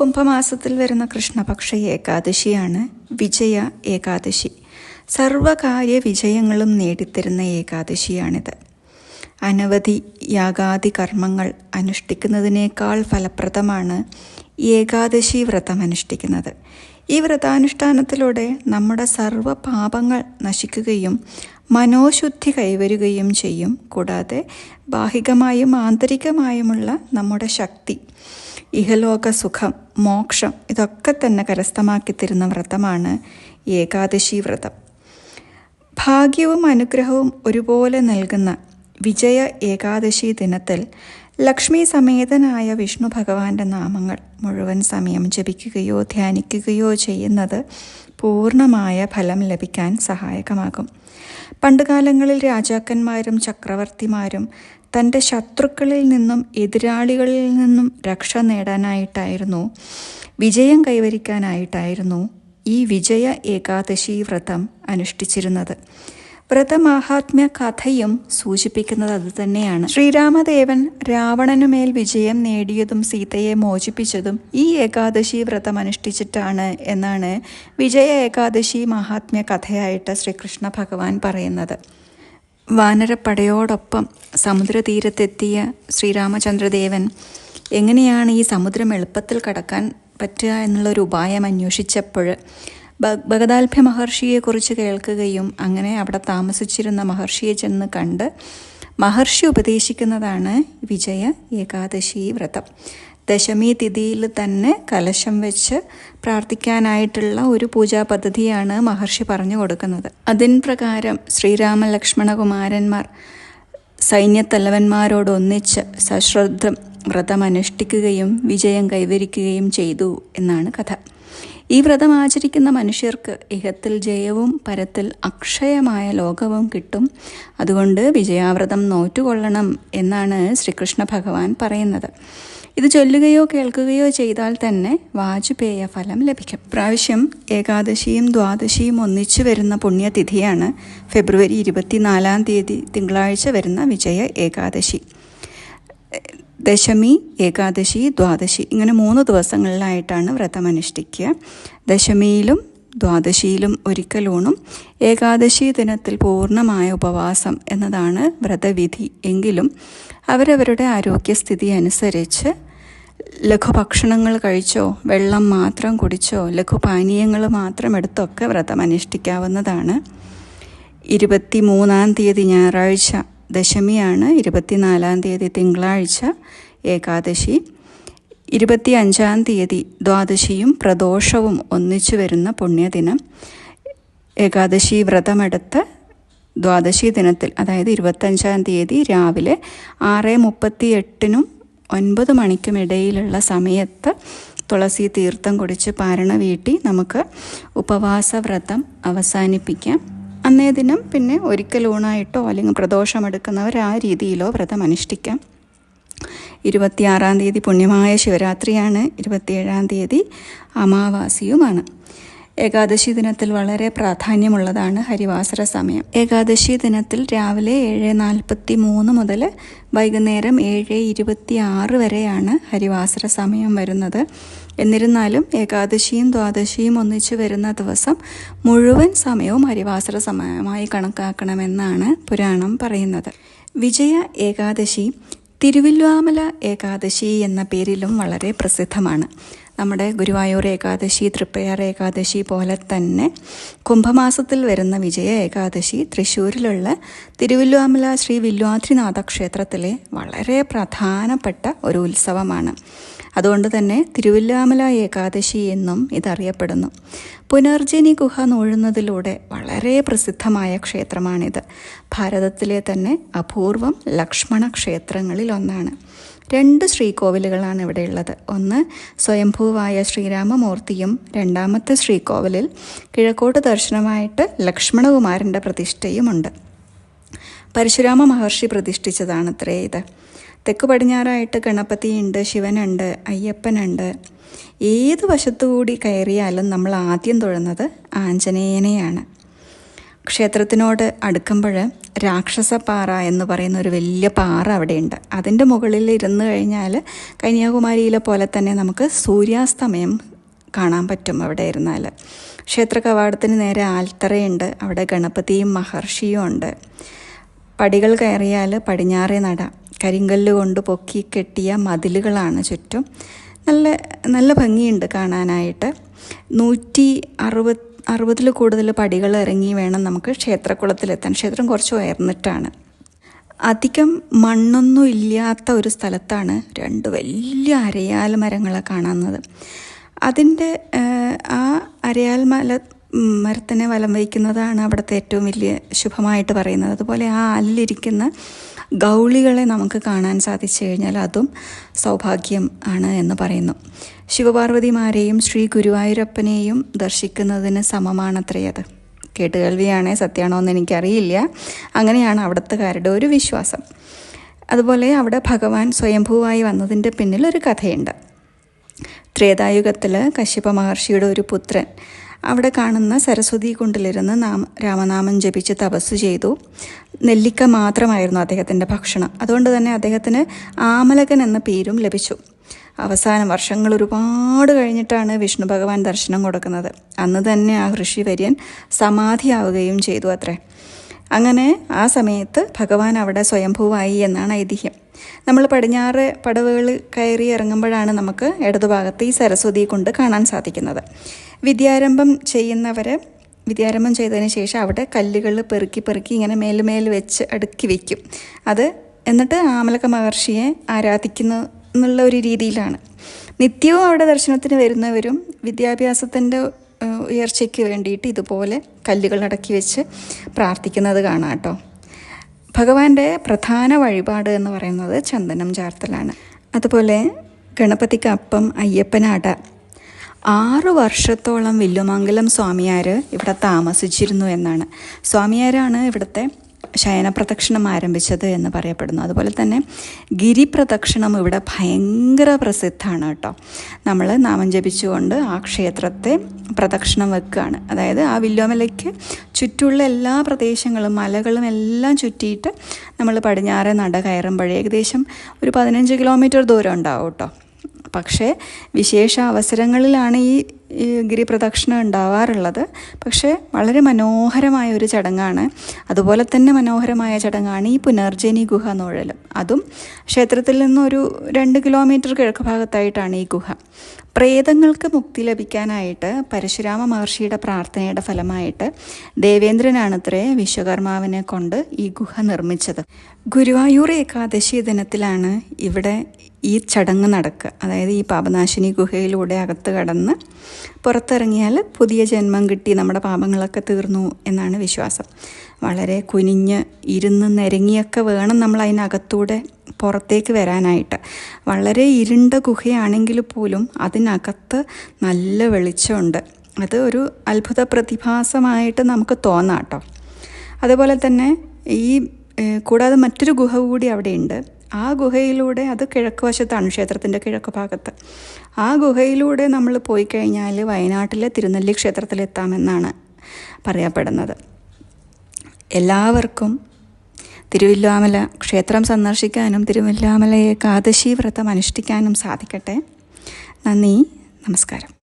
കുംഭമാസത്തിൽ വരുന്ന കൃഷ്ണപക്ഷ ഏകാദശിയാണ് വിജയ ഏകാദശി. സർവകാര്യ വിജയങ്ങളും നേടിത്തരുന്ന ഏകാദശിയാണിത്. അനവധി യാഗാദി കർമ്മങ്ങൾ അനുഷ്ഠിക്കുന്നതിനേക്കാൾ ഫലപ്രദമാണ് ഏകാദശി വ്രതം അനുഷ്ഠിക്കുന്നത്. ഈ വ്രതാനുഷ്ഠാനത്തിലൂടെ നമ്മുടെ സർവ പാപങ്ങൾ നശിക്കുകയും മനോശുദ്ധി കൈവരുകയും ചെയ്യും. കൂടാതെ ബാഹികമായും ആന്തരികമായുമുള്ള നമ്മുടെ ശക്തി ഇഹലോക സുഖം മോക്ഷം ഇതൊക്കെ തന്നെ കരസ്ഥമാക്കി തരുന്ന വ്രതമാണ് ഏകാദശി വ്രതം. ഭാഗ്യവും അനുഗ്രഹവും ഒരുപോലെ നൽകുന്ന വിജയ ഏകാദശി ദിനത്തിൽ ലക്ഷ്മി സമേതനായ വിഷ്ണു ഭഗവാന്റെ നാമങ്ങൾ മുഴുവൻ സമയം ജപിക്കുകയോ ധ്യാനിക്കുകയോ ചെയ്യുന്നത് പൂർണമായ ഫലം ലഭിക്കാൻ സഹായകമാകും. പണ്ടുകാലങ്ങളിൽ രാജാക്കന്മാരും ചക്രവർത്തിമാരും തന്റെ ശത്രുക്കളിൽ നിന്നും എതിരാളികളിൽ നിന്നും രക്ഷ നേടാനായിട്ടായിരുന്നു. വിജയം കൈവരിക്കാനായിട്ടായിരുന്നു ഈ വിജയ ഏകാദശി വ്രതം അനുഷ്ഠിച്ചിരുന്നത്. വ്രതമാഹാത്മ്യ കഥയും സൂചിപ്പിക്കുന്നത് അതുതന്നെയാണ്. ശ്രീരാമദേവൻ രാവണനുമേൽ വിജയം നേടിയതും സീതയെ മോചിപ്പിച്ചതും ഈ ഏകാദശി വ്രതം അനുഷ്ഠിച്ചിട്ടാണ് എന്നാണ് വിജയ ഏകാദശി മഹാത്മ്യ കഥയായിട്ട് ശ്രീകൃഷ്ണ ഭഗവാൻ പറയുന്നത്. വാനരപ്പടയോടൊപ്പം സമുദ്രതീരത്തെത്തിയ ശ്രീരാമചന്ദ്രദേവൻ എങ്ങനെയാണ് ഈ സമുദ്രം എളുപ്പത്തിൽ കടക്കാൻ പറ്റുക എന്നുള്ളൊരു ഉപായം അന്വേഷിച്ചപ്പോൾ ഭഗദാൽഭ്യ മഹർഷിയെക്കുറിച്ച് കേൾക്കുകയും അങ്ങനെ അവിടെ താമസിച്ചിരുന്ന മഹർഷിയെ ചെന്ന് കണ്ട് മഹർഷി ഉപദേശിക്കുന്നതാണ് വിജയ ഏകാദശി വ്രതം. ദശമി തിഥിയിൽ തന്നെ കലശം വെച്ച് പ്രാർത്ഥിക്കാനായിട്ടുള്ള ഒരു പൂജാ പദ്ധതിയാണ് മഹർഷി പറഞ്ഞു കൊടുക്കുന്നത്. അതിൻ പ്രകാരം ശ്രീരാമ ലക്ഷ്മണകുമാരന്മാർ സൈന്യത്തലവന്മാരോടൊന്നിച്ച് സശ്രദ്ധം വ്രതമനുഷ്ഠിക്കുകയും വിജയം കൈവരിക്കുകയും ചെയ്തു എന്നാണ് കഥ. ഈ വ്രതം ആചരിക്കുന്ന മനുഷ്യർക്ക് ഇഹത്തിൽ ജയവും പരത്തിൽ അക്ഷയമായ ലോകവും കിട്ടും. അതുകൊണ്ട് വിജയാവ്രതം നോറ്റുകൊള്ളണം എന്നാണ് ശ്രീകൃഷ്ണ ഭഗവാൻ പറയുന്നത്. ഇത് ചൊല്ലുകയോ കേൾക്കുകയോ ചെയ്താൽ തന്നെ വാജ്പേയ ഫലം ലഭിക്കും. പ്രാവശ്യം ഏകാദശിയും ദ്വാദശിയും ഒന്നിച്ചു വരുന്ന പുണ്യതിഥിയാണ് ഫെബ്രുവരി ഇരുപത്തിനാലാം തീയതി തിങ്കളാഴ്ച വരുന്ന വിജയ ഏകാദശി. ദശമി ഏകാദശി ദ്വാദശി ഇങ്ങനെ മൂന്ന് ദിവസങ്ങളിലായിട്ടാണ് വ്രതം അനുഷ്ഠിക്കുക. ദശമിയിലും ദ്വാദശിയിലും ഒരിക്കലൂണും ഏകാദശി ദിനത്തിൽ പൂർണമായ ഉപവാസം എന്നതാണ് വ്രതവിധി എങ്കിലും അവരവരുടെ ആരോഗ്യസ്ഥിതി അനുസരിച്ച് ലഘുഭക്ഷണങ്ങൾ കഴിച്ചോ വെള്ളം മാത്രം കുടിച്ചോ ലഘുപാനീയങ്ങൾ മാത്രം എടുത്തൊക്കെ വ്രതം അനുഷ്ഠിക്കാവുന്നതാണ്. ഇരുപത്തി മൂന്നാം തീയതി ഞായറാഴ്ച ദശമിയാണ് ഇരുപത്തിനാലാം തീയതി തിങ്കളാഴ്ച ഏകാദശി. ഇരുപത്തി അഞ്ചാം തീയതി ദ്വാദശിയും പ്രദോഷവും ഒന്നിച്ചു വരുന്ന പുണ്യദിനം. ഏകാദശി വ്രതമെടുത്ത് ദ്വാദശി ദിനത്തിൽ അതായത് ഇരുപത്തഞ്ചാം തീയതി രാവിലെ ആറ് മുപ്പത്തി എട്ടിനും ഒൻപത് മണിക്കും ഇടയിലുള്ള സമയത്ത് തുളസി തീർത്ഥം കുടിച്ച് പാരണ വീട്ടി നമുക്ക് ഉപവാസ വ്രതം അവസാനിപ്പിക്കാം. അന്നേ ദിനം പിന്നെ ഒരിക്കൽ ഊണായിട്ടോ അല്ലെങ്കിൽ പ്രദോഷം എടുക്കുന്നവർ ആ രീതിയിലോ വ്രതം അനുഷ്ഠിക്കാം. ഇരുപത്തിയാറാം തീയതി പുണ്യമായ ശിവരാത്രിയാണ്. ഇരുപത്തിയേഴാം തീയതി അമാവാസിയുമാണ്. ഏകാദശി ദിനത്തിൽ വളരെ പ്രാധാന്യമുള്ളതാണ് ഹരിവാസര സമയം. ഏകാദശി ദിനത്തിൽ രാവിലെ ഏഴ് നാൽപ്പത്തി മൂന്ന് മുതൽ വൈകുന്നേരം ഏഴ് ഇരുപത്തി ആറ് വരെയാണ് ഹരിവാസര സമയം വരുന്നത്. എന്നിരുന്നാലും ഏകാദശിയും ദ്വാദശിയും ഒന്നിച്ചു വരുന്ന ദിവസം മുഴുവൻ സമയവും ഹരിവാസര സമയമായി കണക്കാക്കണമെന്നാണ് പുരാണം പറയുന്നത്. വിജയ ഏകാദശി തിരുവില്വാമല ഏകാദശി എന്ന പേരിലും വളരെ പ്രസിദ്ധമാണ്. നമ്മുടെ ഗുരുവായൂർ ഏകാദശി തൃപ്പയാർ ഏകാദശി പോലെ തന്നെ കുംഭമാസത്തിൽ വരുന്ന വിജയ ഏകാദശി തൃശ്ശൂരിലുള്ള തിരുവില്ലാമല ശ്രീ വില്വാദ്രിനാഥ ക്ഷേത്രത്തിലെ വളരെ പ്രധാനപ്പെട്ട ഒരു ഉത്സവമാണ്. അതുകൊണ്ട് തന്നെ തിരുവില്ലാമല ഏകാദശി എന്നും ഇതറിയപ്പെടുന്നു. പുനർജനി ഗുഹ നൂഴുന്നതിലൂടെ വളരെ പ്രസിദ്ധമായ ക്ഷേത്രമാണിത്. ഭാരതത്തിലെ തന്നെ അപൂർവം ലക്ഷ്മണ ക്ഷേത്രങ്ങളിൽ ഒന്നാണ് രണ്ട് ശ്രീകോവിലുകളാണ് ഇവിടെ ഉള്ളത് ഒന്ന് സ്വയംഭൂവായ ശ്രീരാമമൂർത്തിയും രണ്ടാമത്തെ ശ്രീകോവിലിൽ കിഴക്കോട്ട് ദർശനമായിട്ട് ലക്ഷ്മണകുമാരന്റെ പ്രതിഷ്ഠയുമുണ്ട്. പരശുരാമ മഹർഷി പ്രതിഷ്ഠിച്ചതാണത്രേ ഇത്. തെക്ക് പടിഞ്ഞാറായിട്ട് ഗണപതിയുണ്ട് ശിവനുണ്ട് അയ്യപ്പനുണ്ട്. ഏത് വശത്തുകൂടി കയറിയാലും നമ്മൾ ആദ്യം തൊഴുന്നത് ആഞ്ജനേയനെയാണ്. ക്ഷേത്രത്തിനോട് അടുക്കുമ്പോൾ രാക്ഷസപ്പാറ എന്ന് പറയുന്ന ഒരു വലിയ പാറ അവിടെയുണ്ട്. അതിന്റെ മുകളിൽ ഇരുന്ന് കഴിഞ്ഞാൽ കന്യാകുമാരിയിലെ പോലെ തന്നെ നമുക്ക് സൂര്യാസ്തമയം കാണാൻ പറ്റും അവിടെ ഇരുന്നാൽ. ക്ഷേത്ര കവാടത്തിന് നേരെ ആൽത്തറയുണ്ട് അവിടെ ഗണപതിയും മഹർഷിയും ഉണ്ട്. പടികൾ കയറിയാൽ പടിഞ്ഞാറേ നട. കരിങ്കല്ല് കൊണ്ട് പൊക്കി കെട്ടിയ മതിലുകളാണ് ചുറ്റും. നല്ല നല്ല ഭംഗിയുണ്ട് കാണാനായിട്ട്. നൂറ്റി അറുപത് അറുപതിൽ കൂടുതൽ പടികൾ ഇറങ്ങി വേണം നമുക്ക് ക്ഷേത്രക്കുളത്തിലെത്താൻ ക്ഷേത്രം കുറച്ച് ഉയർന്നിട്ടാണ്. അധികം മണ്ണൊന്നും ഇല്ലാത്ത ഒരു സ്ഥലത്താണ് രണ്ട് വലിയ അരയാൽ മരങ്ങളെ കാണുന്നത്. അതിന്റെ ആ അരയാൽ മല മരത്തിനെ വലം വയ്ക്കുന്നതാണ് അവിടുത്തെ ഏറ്റവും വലിയ ശുഭമായിട്ട് പറയുന്നത്. അതുപോലെ ആ അല്ലിരിക്കുന്ന ഗൗളികളെ നമുക്ക് കാണാൻ സാധിച്ചു കഴിഞ്ഞാൽ അതും സൗഭാഗ്യം ആണ് എന്ന് പറയുന്നു. ശിവപാർവതിമാരെയും ശ്രീ ഗുരുവായൂരപ്പനെയും ദർശിക്കുന്നതിന് സമമാണത്രേ അത്. കേട്ടുകേൾവിയാണേ സത്യമാണോ എന്ന് എനിക്കറിയില്ല. അങ്ങനെയാണ് അവിടുത്തുകാരുടെ ഒരു വിശ്വാസം. അതുപോലെ അവിടെ ഭഗവാൻ സ്വയംഭൂവായി വന്നതിന്റെ പിന്നിൽ ഒരു കഥയുണ്ട്. ത്രേതായുഗത്തിൽ കശ്യപ മഹർഷിയുടെ ഒരു പുത്രൻ അവിടെ കാണുന്ന സരസ്വതി കുണ്ടിലിരുന്ന് നാം രാമനാമം ജപിച്ച് തപസ് ചെയ്തു. നെല്ലിക്ക മാത്രമായിരുന്നു അദ്ദേഹത്തിന്റെ ഭക്ഷണം. അതുകൊണ്ട് തന്നെ അദ്ദേഹത്തിന് ആമലകൻ എന്ന പേരും ലഭിച്ചു. അവസാനം വർഷങ്ങൾ ഒരുപാട് കഴിഞ്ഞിട്ടാണ് വിഷ്ണു ഭഗവാൻ ദർശനം കൊടുക്കുന്നത്. അന്ന് തന്നെ ആ ഋഷിവര്യൻ സമാധിയാവുകയും ചെയ്തു അത്രേ. അങ്ങനെ ആ സമയത്ത് ഭഗവാൻ അവിടെ സ്വയംഭൂവായി എന്നാണ് ഐതിഹ്യം. നമ്മൾ പടിഞ്ഞാറ് പടവുകൾ കയറി ഇറങ്ങുമ്പോഴാണ് നമുക്ക് ഇടതുഭാഗത്ത് ഈ സരസ്വതി കൊണ്ട് കാണാൻ സാധിക്കുന്നത്. വിദ്യാരംഭം ചെയ്യുന്നവർ വിദ്യാരംഭം ചെയ്തതിന് ശേഷം അവിടെ കല്ലുകൾ പെറുക്കി പെറുക്കി ഇങ്ങനെ മേലുമേൽ വെച്ച് അടുക്കി വയ്ക്കും അത് എന്നിട്ട് ആമലക മഹർഷിയെ ആരാധിക്കുന്ന എന്നുള്ള ഒരു രീതിയിലാണ്. നിത്യവും അവിടെ ദർശനത്തിന് വരുന്നവരും വിദ്യാഭ്യാസത്തിന്റെ ഉയർച്ചയ്ക്ക് വേണ്ടിയിട്ട് ഇതുപോലെ കല്ലുകൾ അടക്കി വെച്ച് പ്രാർത്ഥിക്കുന്നത് കാണാം കേട്ടോ. ഭഗവാന്റെ പ്രധാന വഴിപാട് എന്ന് പറയുന്നത് ചന്ദനം ചാർത്തലാണ്. അതുപോലെ ഗണപതിക്ക് അപ്പം അയ്യപ്പനാട. ആറ് വർഷത്തോളം വില്ലുമംഗലം സ്വാമിയാർ ഇവിടെ താമസിച്ചിരുന്നു എന്നാണ്. സ്വാമിയാരാണ് ഇവിടുത്തെ ശയനപ്രദക്ഷിണം ആരംഭിച്ചത് എന്ന് പറയപ്പെടുന്നു. അതുപോലെ തന്നെ ഗിരിപ്രദക്ഷിണം ഇവിടെ ഭയങ്കര പ്രസിദ്ധമാണ് കേട്ടോ. നമ്മൾ നാമം ജപിച്ചുകൊണ്ട് ആ ക്ഷേത്രത്തെ പ്രദക്ഷിണം വെക്കുകയാണ്. അതായത് ആ വില്ലോമലയ്ക്ക് ചുറ്റുള്ള എല്ലാ പ്രദേശങ്ങളും മലകളും എല്ലാം ചുറ്റിയിട്ട് നമ്മൾ പടിഞ്ഞാറെ നട കയറുമ്പോൾ ഏകദേശം ഒരു പതിനഞ്ച് കിലോമീറ്റർ ദൂരം ഉണ്ടാവും കേട്ടോ. പക്ഷേ വിശേഷ അവസരങ്ങളിലാണ് ഈ ഗിരിപ്രദക്ഷിണം ഉണ്ടാവാറുള്ളത്. പക്ഷേ വളരെ മനോഹരമായ ഒരു ചടങ്ങാണ്. അതുപോലെ തന്നെ മനോഹരമായ ചടങ്ങാണ് ഈ പുനർജനി ഗുഹ നുഴൽ അതും ക്ഷേത്രത്തിൽ നിന്നൊരു രണ്ട് കിലോമീറ്റർ കിഴക്ക് ഭാഗത്തായിട്ടാണ് ഈ ഗുഹ. പ്രേതങ്ങൾക്ക് മുക്തി ലഭിക്കാനായിട്ട് പരശുരാമ മഹർഷിയുടെ പ്രാർത്ഥനയുടെ ഫലമായിട്ട് ദേവേന്ദ്രനാണത്രേ വിശ്വകർമാവിനെ കൊണ്ട് ഈ ഗുഹ നിർമ്മിച്ചത്. ഗുരുവായൂർ ഏകാദശി ദിനത്തിലാണ് ഇവിടെ ഈ ചടങ്ങ് നടക്കുക. അതായത് ഈ പാപനാശിനി ഗുഹയിലൂടെ അകത്ത് കടന്ന് പുറത്തിറങ്ങിയാൽ പുതിയ ജന്മം കിട്ടി നമ്മുടെ പാപങ്ങളൊക്കെ തീർന്നു എന്നാണ് വിശ്വാസം. വളരെ കുനിഞ്ഞ് ഇരുന്ന് നിരങ്ങിയൊക്കെ വേണം നമ്മൾ അതിനകത്തൂടെ പുറത്തേക്ക് വരാനായിട്ട്. വളരെ ഇരുണ്ട ഗുഹയാണെങ്കിൽ പോലും അതിനകത്ത് നല്ല വെളിച്ചമുണ്ട്. അത് ഒരു അത്ഭുത പ്രതിഭാസമായിട്ട് നമുക്ക് തോന്നാം കേട്ടോ. അതുപോലെ തന്നെ ഈ കൂടാതെ മറ്റൊരു ഗുഹ കൂടി അവിടെയുണ്ട്. ആ ഗുഹയിലൂടെ അത് കിഴക്ക് വശത്താണ് ക്ഷേത്രത്തിന്റെ കിഴക്ക് ഭാഗത്ത്. ആ ഗുഹയിലൂടെ നമ്മൾ പോയി കഴിഞ്ഞാൽ വയനാട്ടിലെ തിരുനെല്ലി ക്ഷേത്രത്തിലെത്താമെന്നാണ് പറയപ്പെടുന്നത്. എല്ലാവർക്കും തിരുവില്ലാമല ക്ഷേത്രം സന്ദർശിക്കാനും തിരുവില്ലാമല ഏകാദശി വ്രതം അനുഷ്ഠിക്കാനും സാധിക്കട്ടെ. നന്ദി നമസ്കാരം.